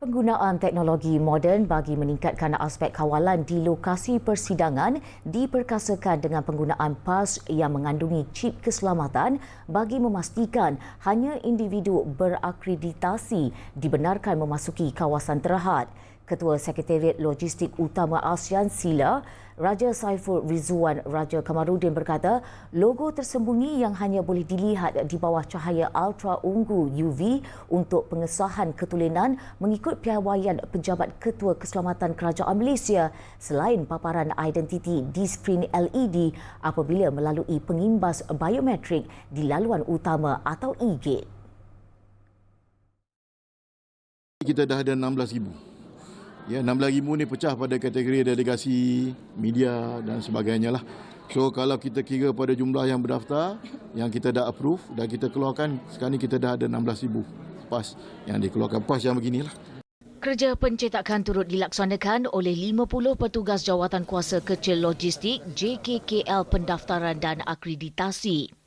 Penggunaan teknologi moden bagi meningkatkan aspek kawalan di lokasi persidangan diperkasakan dengan penggunaan PAS yang mengandungi chip keselamatan bagi memastikan hanya individu berakreditasi dibenarkan memasuki kawasan terhad. Ketua Sekretariat Logistik Utama ASEAN SILA, Raja Saiful Rizwan Raja Kamarudin berkata, logo tersembunyi yang hanya boleh dilihat di bawah cahaya ultra ungu UV untuk pengesahan ketulinan mengikut piawaian Pejabat Ketua Keselamatan Kerajaan Malaysia selain paparan identiti di skrin LED apabila melalui pengimbas biometrik di laluan utama atau e-gate. Kita dah ada 16,000 Ya, 16,000 ni pecah pada kategori delegasi, media dan sebagainya lah. So kalau kita kira pada jumlah yang berdaftar, yang kita dah approve dan kita keluarkan, sekarang ni kita dah ada 16,000 PAS yang dikeluarkan. PAS yang beginilah. Kerja pencetakan turut dilaksanakan oleh 50 petugas jawatan kuasa kecil logistik JKKL pendaftaran dan akreditasi.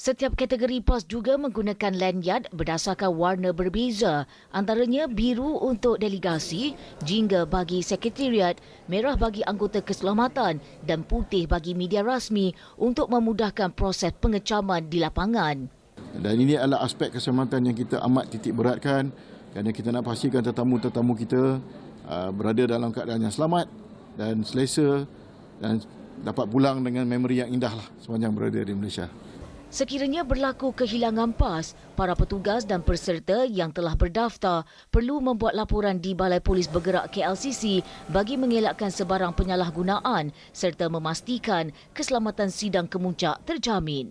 Setiap kategori pos juga menggunakan lanyard berdasarkan warna berbeza, antaranya biru untuk delegasi, jingga bagi sekretariat, merah bagi anggota keselamatan dan putih bagi media rasmi untuk memudahkan proses pengecaman di lapangan. Dan ini adalah aspek keselamatan yang kita amat titik beratkan kerana kita nak pastikan tetamu-tetamu kita uh, berada dalam keadaan yang selamat dan selesa dan dapat pulang dengan memori yang indah lah sepanjang berada di Malaysia. Sekiranya berlaku kehilangan PAS, para petugas dan peserta yang telah berdaftar perlu membuat laporan di Balai Polis Bergerak KLCC bagi mengelakkan sebarang penyalahgunaan serta memastikan keselamatan sidang kemuncak terjamin.